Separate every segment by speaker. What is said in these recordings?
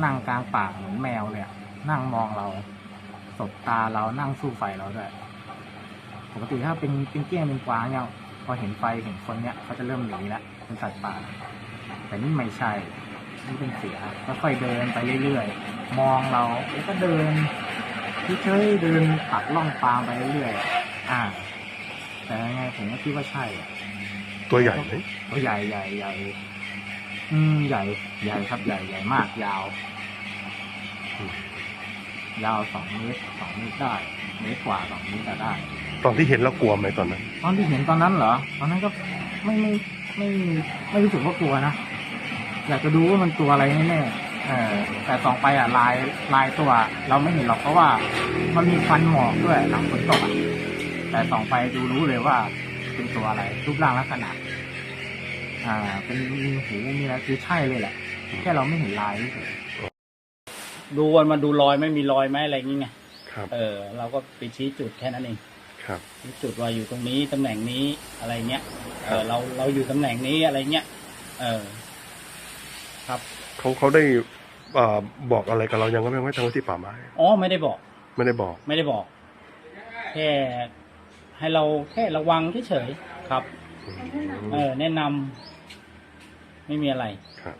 Speaker 1: นั่งกลางป่าเหมือนแมวเลยอะนั่งมองเรา สบตาเรานั่งสู้ไฟเราด้วยปกติถ้าเป็นเป็นเกี้ยงเป็นกวางเนี่ยพอเห็นไฟเห็นคนเนี่ยเขาจะเริ่มหนีแล้วเป็นสัตว์ป่า แต่นี่ไม่ใช่นี่เป็นเสือค่อยๆเดินไปเรื่อยๆมองเราแล้วก็เดินเฉยๆเดินตัดล่องฟางไปเรื่อยๆอ่า แต่ยังไงผมก็คิดว่าใช่อะ
Speaker 2: ตัวใหญ่ไหม
Speaker 1: ตัวใหญ่ใหญ่ใหญ่ อืมใหญ่ ใหญ่ครับใหญ่ใหญ่มากยาว ยาวสองเมตรสองเมตรได้เมตรกว่าสองเมตรจะได้
Speaker 2: ตอนที่เห็นเรากลัวไหมตอนนั้น
Speaker 1: ตอนที่เห็นตอนนั้นเหรอตอนนั้นก็ไม่ไม่ไม่ไม่รู้สึกว่ากลัวนะอยากจะดูว่ามันตัวอะไรแน่ๆเออแต่ส่องไปอะลายลายตัว เราไม่เห็นหรอกเพราะว่า มันมีควันหมอกด้วยหลังฝนตกอะแต่ส่องไปดูรู้เลยว่าเป็นตัวอะไรรูปร่างลักษณะ อ่า เป็นมีหูมีอะไรคือใช่เลยแหละ แค่เราไม่เห็นลายเฉย
Speaker 3: ดูวันมาดูรอยไม่มีรอยไหมอะไรอย่างเงี้ย
Speaker 2: ครับ
Speaker 3: เออ เราก็ไปชี้จุดแค่นั้นเอง
Speaker 2: ครับ
Speaker 3: ชี้จุดว่าอยู่ตรงนี้ตำแหน่งนี้อะไรเงี้ย เอ
Speaker 2: ครั
Speaker 3: อบเราเราอยู่ตำแหน่งนี้อะไรเงี้ย เออ ครับ
Speaker 2: เขาเขาได้เอ่อบอกอะไรกับเรายังก็ไม่ไม่ทางที่ป่าไม้
Speaker 3: อ๋อไม่ได้บอก
Speaker 2: ไม่ได้บอก
Speaker 3: ไม่ได้บอก แค่ให้เราแค่ระวังเฉยๆครับ เออ แนะนำไม่มีอะไร
Speaker 2: ครับ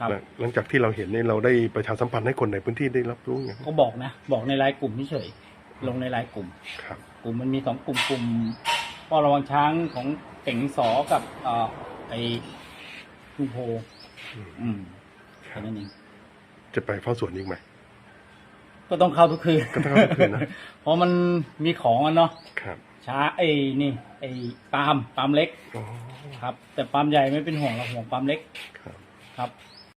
Speaker 3: ครับ
Speaker 2: หลังหลังจากที่เราเห็นนี่เราได้ประชาสัมพันธ์ให้คนในพื้นที่ได้รับรู้ไง
Speaker 3: ก็บอกนะ บอกในไลน์กลุ่มเฉยๆลงในไลน์กลุ่ม
Speaker 2: ครับ
Speaker 3: กลุ่มมันมีสองกลุ่มกลุ่มเฝ้าระวังช้างของเก่งสอกับเอ่อไอลุงโพอืม
Speaker 2: ค
Speaker 3: แค่
Speaker 2: รับ
Speaker 3: นั้นเอง
Speaker 2: จะไปเฝ้าสวนอีกไหม
Speaker 3: ก็ต้องเข้าทุกคืน
Speaker 2: ก็ต้องเข้าทุกคืนนะ
Speaker 3: เพราะมันมีของอะเนาะ
Speaker 2: ครับ
Speaker 3: ช้าไอ้นี่ ไอ้ปาล์มปาล์มเล็ก
Speaker 2: อ๋อ
Speaker 3: ครับ แต่ปาล์มใหญ่ไม่เป็นห่วงเราห่วงปาล์มเล็ก
Speaker 2: ครับ
Speaker 3: ครับ